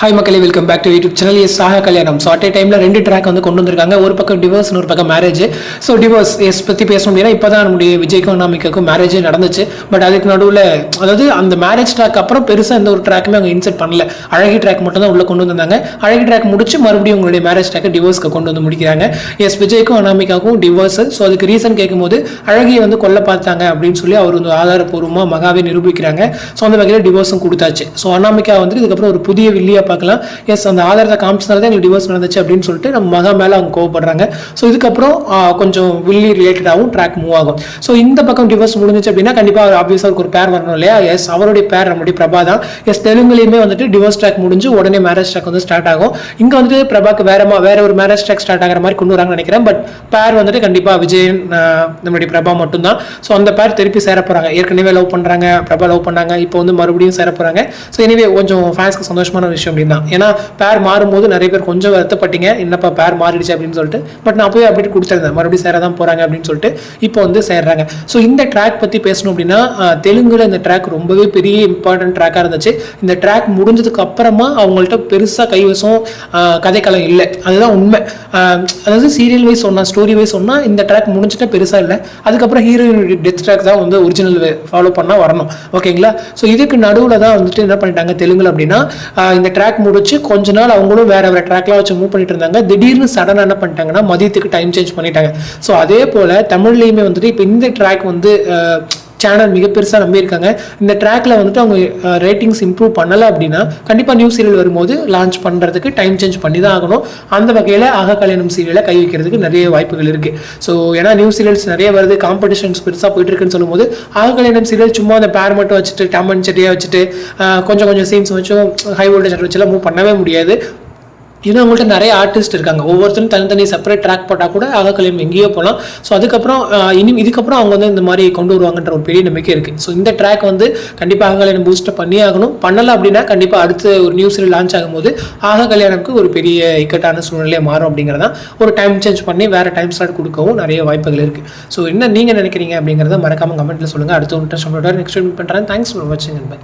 Hi மக்களே welcome back to YouTube channel yes சாக கல்யாணம் ஸோ அட் டைமில் ரெண்டு ட்ராக் வந்து கொண்டு வந்திருக்காங்க. ஒரு பக்கம் டிவோர்ஸ் ஒரு பக்கம் மேரேஜ் ஸோ டிவோர்ஸ் எஸ் பற்றி பேசணும் அப்படின்னா இப்போ தான் நம்முடைய விஜய்க்கும் அனாமிக்காக்கும் மேரேஜ் நடந்துச்சு. பட் அதுக்கு நடுவில் அதாவது அந்த மேரேஜ் ட்ராக் அப்புறம் பெருசாக எந்த ஒரு ட்ராக்குமே அவங்க இன்செர்ட் பண்ணல. அழகி ட்ராக் மட்டும் தான் உள்ளே கொண்டு வந்தாங்க அழகி ட்ராக் முடிச்சு மறுபடியும் உங்களுடைய மேரேஜ் ட்ராக்கை டிவோர்ஸ்க்கு கொண்டு வந்து முடிக்கிறாங்க. எஸ் விஜய்க்கும் அனாமிக்காக்கும் டிவோர்ஸ் ஸோ அதுக்கு ரீசன் கேட்கும்போது அழகியை வந்து கொல்ல பார்த்தாங்க அப்படின்னு சொல்லி அவர் வந்து ஆதாரப்பூர்வமாக மகாவே நிரூபிக்கிறாங்க. ஸோ அந்த வகையில் டிவோர்ஸும் கொடுத்தாச்சு. ஸோ அனாமிக்கா வந்து இதுக்கப்புறம் ஒரு புதிய வில்லியாக பார்க்கலாம். எஸ் அந்த ஆதாரத்தை காமிச்சதுனால தான் எங்களுக்கு டிவோர்ஸ் நடந்துச்சு அப்படின்னு சொல்லிட்டு நம்ம மகா மேலே அவங்க கோவப்படுறாங்க. ஸோ இதுக்கப்புறம் கொஞ்சம் வில்லி ரிலேட்டடாகவும் ட்ராக் மூவ் ஆகும். ஸோ இந்த பக்கம் டிவோர்ஸ் முடிஞ்சிச்சு அப்படின்னா கண்டிப்பாக ஆப்வியஸாக அவருக்கு ஒரு பேர் வரணும் இல்லையா? எஸ் அவருடைய பேர் நம்முடைய பிரபா தான். எஸ் தெலுங்குலையுமே வந்துட்டு டிவோர்ஸ் ட்ராக் முடிஞ்சு உடனே மேரேஜ் ட்ராக் வந்து ஸ்டார்ட் ஆகும். இங்கே வந்துட்டு பிரபாக்கு வேற வேற ஒரு மேரேஜ் ட்ராக் ஸ்டார்ட் ஆகிற மாதிரி கொண்டு வராங்கன்னு நினைக்கிறேன். பட் பேர் வந்துட்டு கண்டிப்பாக விஜயன் நம்மளுடைய பிரபா மட்டும்தான். ஸோ அந்த பேர் திருப்பி சேர போகிறாங்க ஏற்கனவே லவ் பண்ணுறாங்க பிரபா லவ் பண்ணாங்க இப்போ வந்து மறுபடியும் சேர போகிறாங்க ஸோ எனவே கொஞ்சம் ஃபேன்ஸ்க்கு சந்தோஷமான விஷயம் அப்படின்னு. தான் ஏன்னா பேர் மாறும்போது நிறைய பேர் கொஞ்சம் வருத்தப்பட்டீங்க. என்னப்பா பேர் மாறிடுச்சு அப்படின்னு சொல்லிட்டு. பட் நான் போய் அப்டேட் கொடுத்துருந்தேன் மறுபடியும் சேர தான் போகிறாங்க அப்படின்னு சொல்லிட்டு இப்போ வந்து சேர்றாங்க. ஸோ இந்த ட்ராக் பற்றி பேசணும் அப்படின்னா தெலுங்குல இந்த ட்ராக் ரொம்பவே பெரிய இம்பார்ட்டன்ட் ட்ராக்காக இருந்துச்சு. இந்த ட்ராக் முடிஞ்சதுக்கு அப்புறமா அவங்கள்ட்ட பெருசாக கைவசம் கதைக்களம் இல்லை. அதுதான் உண்மை. அதாவது சீரியல் வைஸ் சொன்னா ஸ்டோரி வைஸ் சொன்னால் இந்த ட்ராக் முடிஞ்சிட்டா பெருசாக இல்லை. அதுக்கப்புறம் ஹீரோயின் டெத் ட்ராக் தான் வந்து ஒரிஜினல் ஃபாலோ பண்ணால் வரணும். ஓகேங்களா ஸோ இதுக்கு நடுவில் தான் வந்துட்டு என்ன பண்ணிட்டாங்க தெலுங்குல அப்படின்னா இந்த ட்ராக் முடிச்சு கொஞ்ச நாள் அவங்களும் வேற வேற ட்ராக்லாம் வச்சு மூவ் பண்ணிட்டு இருந்தாங்க. திடீர்னு சடனாக என்ன பண்ணிட்டாங்கன்னா மதியத்துக்கு டைம் சேஞ்ச் பண்ணிட்டாங்க. ஸோ அதே போல் தமிழ்லையுமே வந்துட்டு இப்போ இந்த ட்ராக் வந்து சேனல் மிக பெருசாக நம்பியிருக்காங்க. இந்த ட்ராக்ல வந்துட்டு அவங்க ரேட்டிங்ஸ் இம்ப்ரூவ் பண்ணலை அப்படின்னா கண்டிப்பாக நியூ சீரியல் வரும்போது லான்ச் பண்ணுறதுக்கு டைம் சேஞ்ச் பண்ணி தான் ஆகணும். அந்த வகையில் ஆக கல்யாணம் சீரியலை கை வைக்கிறதுக்கு நிறைய வாய்ப்புகள் இருக்குது ஸோ ஏன்னா நியூ சீரியல்ஸ் நிறைய வருது காம்படிஷன்ஸ் பெருசாக போயிட்டு இருக்குன்னு சொல்லும்போது ஆக கல்யாணம் சீரியல் சும்மா அந்த பேர் மட்டும் வச்சுட்டு டம்மன் செட்டியாக வச்சுட்டு கொஞ்சம் கொஞ்சம் சீன்ஸ் வச்சும் ஹை வோல்டேஜ் வச்சுலாம் மூவ் பண்ணவே முடியாது. ஏன்னா அவங்கள்ட்ட நிறைய ஆர்டிஸ்ட் இருக்காங்க. ஒவ்வொருத்தரும் தனித்தனி செப்பரேட் ட்ராக் போட்டால் கூட அகக்கலையும் எங்கேயோ போகலாம் ஸோ அதுக்கப்புறம் இனி இதுக்கப்புறம் அவங்க வந்து இந்த மாதிரி கொண்டு வருவாங்கன்ற ஒரு பெரிய நம்பிக்கை இருக்குது ஸோ இந்த ட்ராக் வந்து கண்டிப்பாக ஆக பூஸ்ட் பண்ணி ஆகணும். பண்ணலை அப்படின்னா கண்டிப்பாக அடுத்த ஒரு நியூஸில் லான்ச் ஆகும்போது ஆக கல்யாணம்க்கு ஒரு பெரிய இக்கட்டான சூழ்நிலையை மாறும் அப்படிங்கிறதான் ஒரு டைம் சேஞ்ச் பண்ணி வேறு டைம் ஸ்லாட் கொடுக்கவும் நிறைய வாய்ப்புகள் இருக்குது ஸோ என்ன நீங்கள் நினைக்கிறீங்க அப்படிங்கிறத மறக்காமல் கமெண்ட்டில் சொல்லுங்கள் அடுத்த ஒரு இன்ட்ரெஸ்ட் நெக்ஸ்ட் பண்ணுறேன் தேங்க்ஸ் ஃபார் வாட்சிங் பை